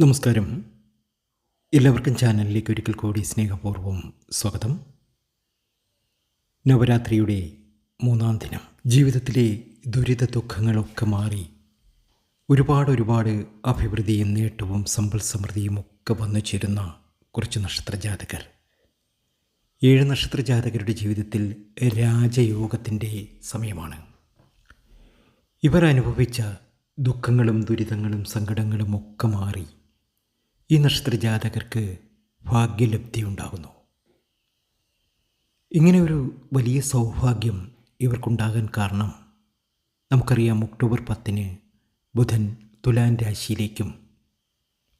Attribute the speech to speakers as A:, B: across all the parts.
A: നമസ്കാരം. എല്ലാവർക്കും ചാനലിലേക്ക് ഒരിക്കൽ കൂടി സ്നേഹപൂർവം സ്വാഗതം. നവരാത്രിയുടെ മൂന്നാം ദിനം. ജീവിതത്തിലെ ദുരിത ദുഃഖങ്ങളൊക്കെ മാറി ഒരുപാട് ഒരുപാട് അഭിവൃദ്ധിയും നേട്ടവും സമ്പൽ സമൃദ്ധിയും ഒക്കെ വന്നു ചേരുന്ന കുറച്ച് നക്ഷത്ര ജാതകർ ഏഴ് നക്ഷത്ര ജാതകരുടെ ജീവിതത്തിൽ രാജയോഗത്തിന്റെ സമയമാണ്. ഇവർ അനുഭവിച്ച ദുഃഖങ്ങളും ദുരിതങ്ങളും സങ്കടങ്ങളും ഒക്കെ മാറി ഈ നക്ഷത്രജാതകർക്ക് ഭാഗ്യലബ്ധി ഉണ്ടാകുന്നു ഇങ്ങനെ ഒരു വലിയ സൗഭാഗ്യം ഇവർക്കുണ്ടാകാൻ കാരണം നമുക്കറിയാം ഒക്ടോബർ പത്തിന് ബുധൻ തുലാൻ രാശിയിലേക്കും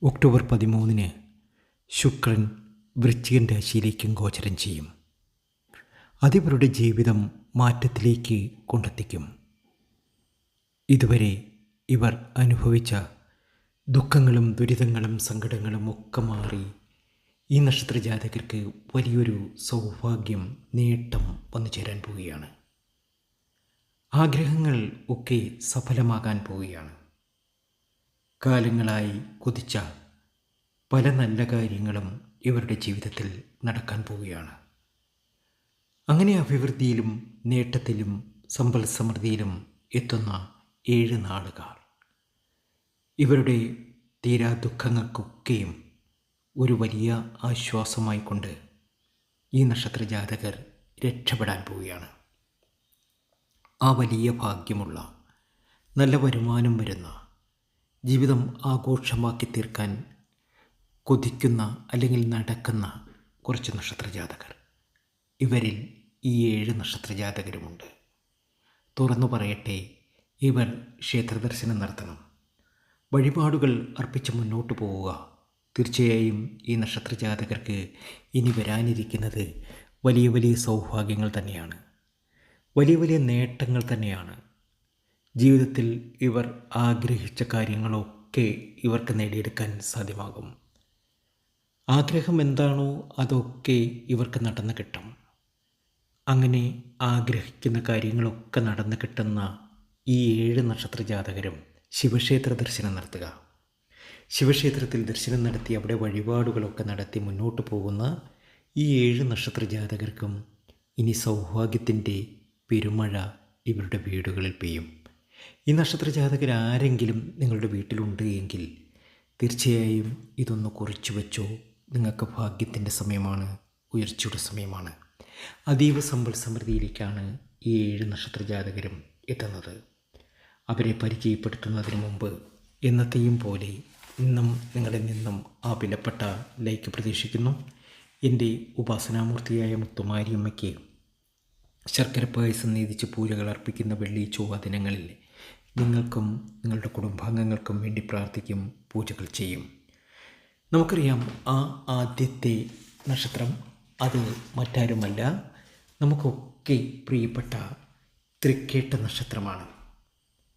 A: ഒക്ടോബർ പതിമൂന്നിന് ശുക്രൻ വൃശ്ചികൻ രാശിയിലേക്കും ഗോചരം ചെയ്യും. അതിവരുടെ ജീവിതം മാറ്റത്തിലേക്ക് കൊണ്ടെത്തിക്കും. ഇതുവരെ ഇവർ അനുഭവിച്ച ദുഃഖങ്ങളും ദുരിതങ്ങളും സങ്കടങ്ങളും ഒക്കെ മാറി ഈ നക്ഷത്ര ജാതകർക്ക് വലിയൊരു സൗഭാഗ്യം നേട്ടം വന്നു ചേരാൻ പോവുകയാണ്. ആഗ്രഹങ്ങൾ ഒക്കെ സഫലമാകാൻ പോവുകയാണ്. കാലങ്ങളായി കൊതിച്ച പല നല്ല കാര്യങ്ങളും ഇവരുടെ ജീവിതത്തിൽ നടക്കാൻ പോവുകയാണ്. അങ്ങനെ അഭിവൃദ്ധിയിലും നേട്ടത്തിലും സമ്പൽ സമൃദ്ധിയിലും എത്തുന്ന ഏഴ് നാളുകാർ ഇവരുടെ തീരാ ദുഃഖങ്ങൾക്കൊക്കെയും ഒരു വലിയ ആശ്വാസമായി കൊണ്ട് ഈ നക്ഷത്ര ജാതകർ രക്ഷപ്പെടാൻ പോവുകയാണ്. ആ വലിയ ഭാഗ്യമുള്ള നല്ല വരുമാനം വരുന്ന ജീവിതം ആഘോഷമാക്കി തീർക്കാൻ കൊതിക്കുന്ന അല്ലെങ്കിൽ നടക്കുന്ന കുറച്ച് നക്ഷത്രജാതകർ. ഇവരിൽ ഈ ഏഴ് നക്ഷത്ര ജാതകരുമുണ്ട് തുറന്നു പറയട്ടെ ഇവർ ക്ഷേത്രദർശനം നടത്തണം. വഴിപാടുകൾ അർപ്പിച്ച് മുന്നോട്ട് പോവുക. തീർച്ചയായും ഈ നക്ഷത്രജാതകർക്ക് ഇനി വരാനിരിക്കുന്നത് വലിയ വലിയ സൗഭാഗ്യങ്ങൾ തന്നെയാണ്. വലിയ വലിയ നേട്ടങ്ങൾ തന്നെയാണ്. ജീവിതത്തിൽ ഇവർ ആഗ്രഹിച്ച കാര്യങ്ങളൊക്കെ ഇവർക്ക് നേടിയെടുക്കാൻ സാധ്യമാകും. ആഗ്രഹം എന്താണോ അതൊക്കെ ഇവർക്ക് നടന്നു കിട്ടും. അങ്ങനെ ആഗ്രഹിക്കുന്ന കാര്യങ്ങളൊക്കെ നടന്നു കിട്ടുന്ന ഈ ഏഴ് നക്ഷത്ര ജാതകരും ശിവക്ഷേത്ര ദർശനം നടത്തുക. ശിവക്ഷേത്രത്തിൽ ദർശനം നടത്തി അവിടെ വഴിപാടുകളൊക്കെ നടത്തി മുന്നോട്ട് പോകുന്ന ഈ ഏഴ് നക്ഷത്ര ജാതകർക്കും ഇനി സൗഭാഗ്യത്തിന്റെ പെരുമഴ ഇവരുടെ വീടുകളിൽ പെയ്യും. ഈ നക്ഷത്ര ജാതകർ ആരെങ്കിലും നിങ്ങളുടെ വീട്ടിലുണ്ട് എങ്കിൽ തീർച്ചയായും ഇതൊന്ന് കുറിച്ചു വെച്ചോ. നിങ്ങൾക്ക് ഭാഗ്യത്തിന്റെ സമയമാണ് ഉയർച്ചയുടെ സമയമാണ്. അതീവ സമ്പൽ സമൃദ്ധിയിലേക്കാണ് ഈ ഏഴ് നക്ഷത്ര ജാതകരും എത്തുന്നത്. അവരെ പരിചയപ്പെടുത്തുന്നതിന് മുമ്പ് എന്നത്തെയും പോലെ ഇന്നും നിങ്ങളിൽ നിന്നും ആ വിലപ്പെട്ട ലൈക്ക് പ്രതീക്ഷിക്കുന്നു. എന്റെ ഉപാസനാമൂർത്തിയായ മുത്തുമാരിയമ്മയ്ക്ക് ശർക്കര പായസം നീതിച്ച് പൂജകൾ അർപ്പിക്കുന്ന വെള്ളി ചൊവ്വ ദിനങ്ങളിൽ നിങ്ങൾക്കും നിങ്ങളുടെ കുടുംബാംഗങ്ങൾക്കും വേണ്ടി പ്രാർത്ഥിക്കും പൂജകൾ ചെയ്യും. നമുക്കറിയാം ആ ആദ്യത്തെ നക്ഷത്രം അത് മറ്റാരുമല്ല. നമുക്കൊക്കെ പ്രിയപ്പെട്ട തൃക്കേട്ട നക്ഷത്രമാണ്.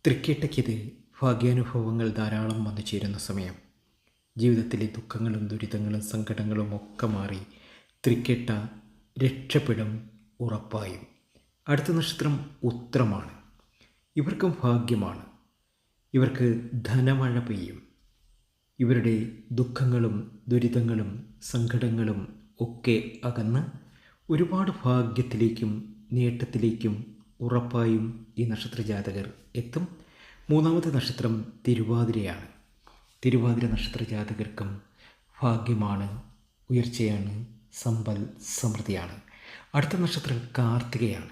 A: തൃക്കേട്ടയ്ക്കിത് ഭാഗ്യാനുഭവങ്ങൾ ധാരാളം വന്നു ചേരുന്ന സമയം. ജീവിതത്തിലെ ദുഃഖങ്ങളും ദുരിതങ്ങളും സങ്കടങ്ങളും ഒക്കെ മാറി തൃക്കേട്ട രക്ഷപ്പെടും ഉറപ്പായും. അടുത്ത നക്ഷത്രം ഉത്രമാണ്. ഇവർക്കും ഭാഗ്യമാണ്. ഇവർക്ക് ധനമഴ പെയ്യും. ഇവരുടെ ദുഃഖങ്ങളും ദുരിതങ്ങളും സങ്കടങ്ങളും ഒക്കെ അകന്ന് ഒരുപാട് ഭാഗ്യത്തിലേക്കും നേട്ടത്തിലേക്കും ഉറപ്പായും ഈ നക്ഷത്ര ജാതകർ എത്തും. മൂന്നാമത്തെ നക്ഷത്രം തിരുവാതിരയാണ്. തിരുവാതിര നക്ഷത്ര ജാതകർക്കും ഭാഗ്യമാണ്. ഉയർച്ചയാണ് സമ്പൽ സമൃദ്ധിയാണ്. അടുത്ത നക്ഷത്രം കാർത്തികയാണ്.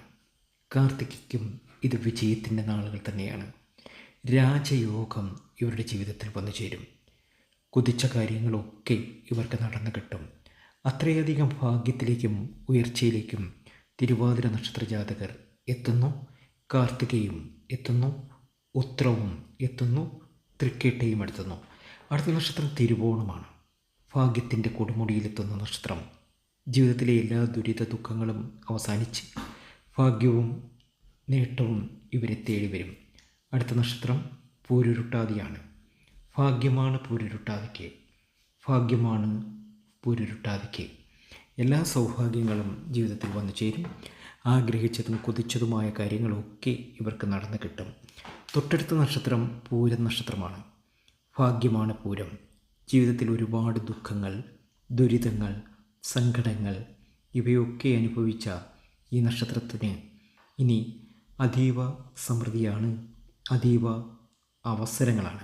A: കാർത്തികയ്ക്കും ഇത് വിജയത്തിന്റെ നാളുകൾ തന്നെയാണ്. രാജയോഗം ഇവരുടെ ജീവിതത്തിൽ വന്നു ചേരും. കുതിച്ച കാര്യങ്ങളൊക്കെ ഇവർക്ക് നടന്നു കിട്ടും. അത്രയധികം ഭാഗ്യത്തിലേക്കും ഉയർച്ചയിലേക്കും തിരുവാതിര നക്ഷത്ര ജാതകർ എത്തുന്നു. കാർത്തികയും എത്തുന്നു. ഉത്രവും എത്തുന്നു. തൃക്കേട്ടയും എത്തുന്നു അടുത്ത നക്ഷത്രം തിരുവോണമാണ്. ഭാഗ്യത്തിന്റെ കൊടുമുടിയിലെത്തുന്ന നക്ഷത്രം. ജീവിതത്തിലെ എല്ലാ ദുരിത ദുഃഖങ്ങളും അവസാനിച്ച് ഭാഗ്യവും നേട്ടവും ഇവരെ തേടി വരും. അടുത്ത നക്ഷത്രം പൂരുരുട്ടാതിയാണ്. ഭാഗ്യമാണ് പൂരുരുട്ടാതിക്ക്. ഭാഗ്യമാണ് പൂരുരുട്ടാതിക്ക്. എല്ലാ സൗഭാഗ്യങ്ങളും ജീവിതത്തിൽ വന്നു ചേരും. ആഗ്രഹിച്ചതും കൊതിച്ചതുമായ കാര്യങ്ങളൊക്കെ ഇവർക്ക് നടന്നു കിട്ടും. തൊട്ടടുത്ത നക്ഷത്രം പൂരം നക്ഷത്രമാണ്. ഭാഗ്യമാണ് പൂരം. ജീവിതത്തിൽ ഒരുപാട് ദുഃഖങ്ങൾ ദുരിതങ്ങൾ സങ്കടങ്ങൾ ഇവയൊക്കെ അനുഭവിച്ച ഈ നക്ഷത്രത്തിന് ഇനി അതീവ സമൃദ്ധിയാണ് അതീവ അവസരങ്ങളാണ്.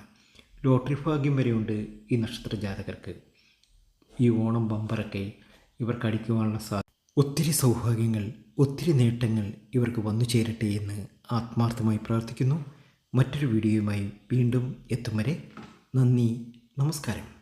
A: ലോട്ടറി ഭാഗ്യം വരെയുണ്ട് ഈ നക്ഷത്ര ജാതകർക്ക്. ഈ ഓണം ബമ്പറൊക്കെ ഇവർക്ക് അടിക്കുവാനുള്ള സാ ഒത്തിരി സൗഭാഗ്യങ്ങൾ ഒത്തിരി നേട്ടങ്ങൾ ഇവർക്ക് വന്നു ചേരട്ടെ എന്ന് ആത്മാർത്ഥമായി പ്രാർത്ഥിക്കുന്നു. മറ്റൊരു വീഡിയോയുമായി വീണ്ടും എത്തും വരെ നന്ദി നമസ്കാരം.